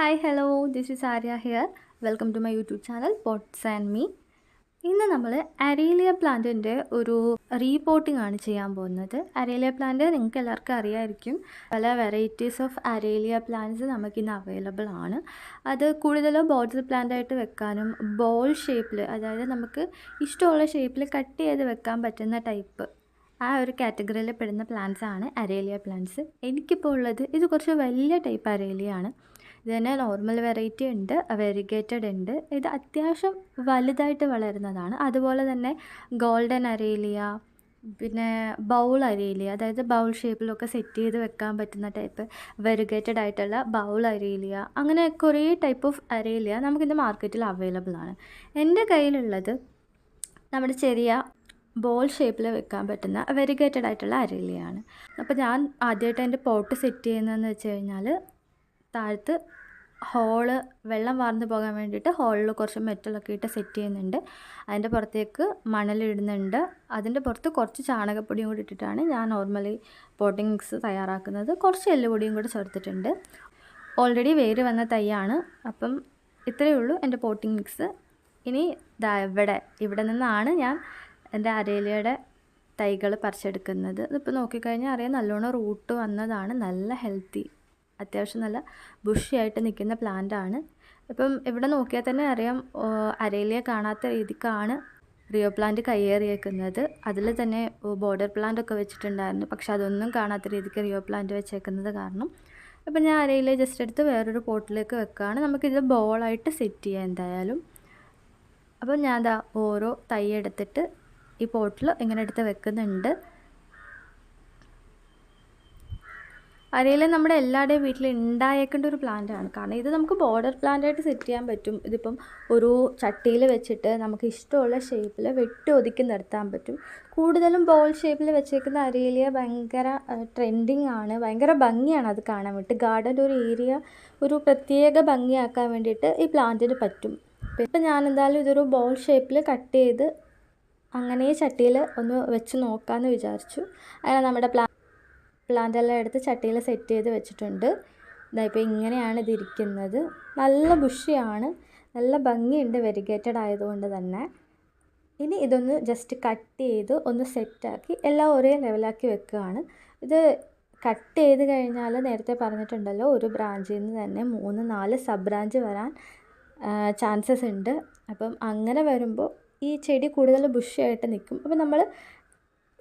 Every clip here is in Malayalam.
Hi hello this is Arya here welcome to my YouTube channel pots and me ഇന്ന് നമ്മൾ അരേലിയ പ്ലാന്റിന്റെ ഒരു റീപോർട്ടിംഗ് ആണ് ചെയ്യാൻ പോകുന്നത്. അരേലിയ പ്ലാന്റ് നിങ്ങൾക്ക് എല്ലാവർക്കും അറിയായിരിക്കും. പല വെറൈറ്റീസ് ഓഫ് അരേലിയ പ്ലാന്റ്സ് നമുക്കിന്ന് അവൈലബിൾ ആണ്. അത് കൂടുതലും ബോട്ടിൽ പ്ലാന്റ് ആയിട്ട് വെക്കാനും ബോൾ ഷേപ്പിൽ അതായത് നമുക്ക് ഇഷ്ടമുള്ള ഷേപ്പിൽ കട്ട് ചെയ്ത് വെക്കാൻ പറ്റുന്ന ടൈപ്പ് ആ ഒരു കാറ്റഗറിയിൽ പെടുന്ന പ്ലാന്റ്സ് ആണ് അരേലിയ പ്ലാന്റ്സ് എനിക്കിപ്പോൾ ഉള്ളത് ഇത് കുറച്ച് വലിയ ടൈപ്പ് അരേലിയ ആണ്. ഇത് നോർമൽ വെറൈറ്റി ഉണ്ട് വെരിഗേറ്റഡ് ഉണ്ട്. ഇത് അത്യാവശ്യം വലുതായിട്ട് വളരുന്നതാണ്. അതുപോലെ തന്നെ ഗോൾഡൻ അരേലിയ പിന്നെ ബൗൾ അരേലിയ അതായത് ബൗൾ ഷേപ്പിലൊക്കെ സെറ്റ് ചെയ്ത് വെക്കാൻ പറ്റുന്ന ടൈപ്പ് വെരിഗേറ്റഡ് ആയിട്ടുള്ള ബൗൾ അരേലിയ അങ്ങനെ കുറേ ടൈപ്പ് ഓഫ് അരേലിയ നമുക്കിന്ന് മാർക്കറ്റിൽ അവൈലബിൾ ആണ്. എന്റെ കയ്യിലുള്ളത് നമ്മുടെ ചെറിയ ബോൾ ഷേപ്പിൽ വെക്കാൻ പറ്റുന്ന വെരിഗേറ്റഡ് ആയിട്ടുള്ള അരയിലയാണ് അപ്പോൾ ഞാൻ ആദ്യമായിട്ട് എന്റെ പോട്ട് സെറ്റ് ചെയ്യുന്നതെന്ന് വെച്ച് കഴിഞ്ഞാൽ താഴത്ത് ഹോൾ വെള്ളം വാർന്നു പോകാൻ വേണ്ടിയിട്ട് ഹോളിൽ കുറച്ച് മെറ്റലൊക്കെ ഇട്ട് സെറ്റ് ചെയ്യുന്നുണ്ട്. അതിന്റെ പുറത്തേക്ക് മണലിടുന്നുണ്ട് അതിന്റെ പുറത്ത് കുറച്ച് ചാണകപ്പൊടിയും കൂടി ഇട്ടിട്ടാണ് ഞാൻ നോർമലി പോട്ടിംഗ് മിക്സ് തയ്യാറാക്കുന്നത്. കുറച്ച് എല്ലുപൊടിയും കൂടി ചേർത്തിട്ടുണ്ട്. ഓൾറെഡി വേര് വന്ന തൈയാണ്. അപ്പം ഇത്രയേ ഉള്ളൂ എന്റെ പോട്ടിംഗ് മിക്സ്. ഇനി ദാ ഇവിടെ ഇവിടെ നിന്നാണ് ഞാൻ എന്റെ അരയിലയുടെ തൈകൾ പറിച്ചെടുക്കുന്നത്. ഇതിപ്പോൾ നോക്കിക്കഴിഞ്ഞാൽ അറിയാം നല്ലോണം റൂട്ട് വന്നതാണ്. നല്ല ഹെൽത്തി അത്യാവശ്യം നല്ല ബുഷിയായിട്ട് നിൽക്കുന്ന പ്ലാന്റ് ആണ്. ഇപ്പം ഇവിടെ നോക്കിയാൽ തന്നെ അറിയാം അരയിലെ കാണാത്ത രീതിക്കാണ് റിയോ പ്ലാന്റ് കയ്യേറിയേക്കുന്നത്. അതിൽ തന്നെ ബോർഡർ പ്ലാന്റ് ഒക്കെ വെച്ചിട്ടുണ്ടായിരുന്നു. പക്ഷെ അതൊന്നും കാണാത്ത രീതിക്ക് റിയോ പ്ലാന്റ് വെച്ചേക്കുന്നത് കാരണം. അപ്പം ഞാൻ അരയിലെ ജസ്റ്റ് എടുത്ത് വേറൊരു പോട്ടിലേക്ക് വെക്കുകയാണ് നമുക്കിത് ബോളായിട്ട് സെറ്റ് ചെയ്യാം എന്തായാലും. അപ്പം ഞാൻ ദാ ഓരോ തൈ എടുത്തിട്ട് ഈ പോട്ടിൽ ഇങ്ങനെ എടുത്ത് വെക്കുന്നുണ്ട്. അരയിൽ നമ്മുടെ എല്ലാവരുടെയും വീട്ടിൽ ഉണ്ടായേക്കേണ്ട ഒരു പ്ലാന്റ് ആണ്. കാരണം ഇത് നമുക്ക് ബോർഡർ പ്ലാന്റ് ആയിട്ട് സെറ്റ് ചെയ്യാൻ പറ്റും. ഇതിപ്പം ഒരു ചട്ടിയിൽ വെച്ചിട്ട് നമുക്ക് ഇഷ്ടമുള്ള ഷേപ്പിൽ വെട്ടി ഒതുക്കി നിർത്താൻ പറ്റും. കൂടുതലും ബോൾ ഷേപ്പിൽ വെച്ചേക്കുന്ന അരയിലിയ ഭയങ്കര ട്രെൻഡിങ് ആണ്. ഭയങ്കര ഭംഗിയാണ് അത് കാണാൻ വേണ്ടി. ഗാർഡന്റെ ഒരു ഏരിയ ഒരു പ്രത്യേക ഭംഗിയാക്കാൻ വേണ്ടിയിട്ട് ഈ പ്ലാന്റിന് പറ്റും. ഇപ്പം ഞാൻ എന്തായാലും ഇതൊരു ബോൾ ഷേപ്പിൽ കട്ട് ചെയ്ത് അങ്ങനെ ചട്ടിയിൽ ഒന്ന് വെച്ച് നോക്കാമെന്ന് വിചാരിച്ചു. അങ്ങനെ നമ്മുടെ പ്ലാ പ്ലാന്റ് എല്ലാം എടുത്ത് ചട്ടിയിൽ സെറ്റ് ചെയ്ത് വെച്ചിട്ടുണ്ട്. ഇതാ ഇപ്പോൾ ഇങ്ങനെയാണ് ഇതിരിക്കുന്നത് നല്ല ബുഷിയാണ്. നല്ല ഭംഗിയുണ്ട് വെരിഗേറ്റഡ് ആയതുകൊണ്ട് തന്നെ. ഇനി ഇതൊന്ന് ജസ്റ്റ് കട്ട് ചെയ്ത് ഒന്ന് സെറ്റാക്കി എല്ലാം ഒരേ ലെവലാക്കി വെക്കുകയാണ്. ഇത് കട്ട് ചെയ്ത് കഴിഞ്ഞാൽ നേരത്തെ പറഞ്ഞിട്ടുണ്ടല്ലോ ഒരു ബ്രാഞ്ചിൽ നിന്ന് തന്നെ മൂന്ന് നാല് സബ് ബ്രാഞ്ച് വരാൻ ചാൻസസ് ഉണ്ട്. അപ്പം അങ്ങനെ വരുമ്പോൾ ഈ ചെടി കൂടുതൽ ബുഷിയായിട്ട് നിൽക്കും. അപ്പോൾ നമ്മൾ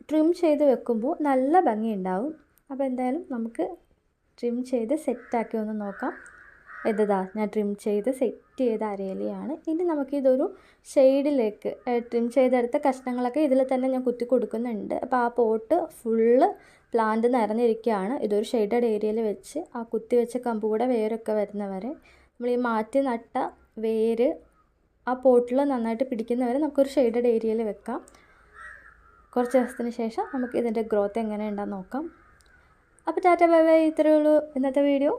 ട്രിം ചെയ്ത് വെക്കുമ്പോൾ നല്ല ഭംഗി ഉണ്ടാവും അപ്പോൾ എന്തായാലും നമുക്ക് ട്രിം ചെയ്ത് സെറ്റാക്കി ഒന്ന് നോക്കാം. ഇതാ ഞാൻ ട്രിം ചെയ്ത് സെറ്റ് ചെയ്ത അരയിലയാണ്. ഇനി നമുക്കിതൊരു ഷെയ്ഡിലേക്ക് ട്രിം ചെയ്തെടുത്ത കഷ്ണങ്ങളൊക്കെ ഇതിൽ തന്നെ ഞാൻ കുത്തി കൊടുക്കുന്നുണ്ട്. അപ്പോൾ ആ പോട്ട് ഫുള്ള് പ്ലാന്റ് നിറഞ്ഞിരിക്കുകയാണ് ഇതൊരു ഷെയ്ഡഡ് ഏരിയയിൽ വെച്ച് ആ കുത്തി വെച്ച കമ്പ് കൂടെ വേരൊക്കെ വരുന്നവരെ നമ്മൾ ഈ മാറ്റി നട്ട വേര് ആ പോട്ടിൽ നന്നായിട്ട് പിടിക്കുന്നവരെ നമുക്കൊരു ഷെയ്ഡഡ് ഏരിയയിൽ വെക്കാം. കുറച്ച് ദിവസത്തിന് ശേഷം നമുക്ക് ഇതിന്റെ ഗ്രോത്ത് എങ്ങനെ ഉണ്ടെന്ന് നോക്കാം. അപ്പോൾ ടാറ്റ ബൈ ബൈ ഇത്രയേ ഉള്ളൂ ഇന്നത്തെ വീഡിയോ.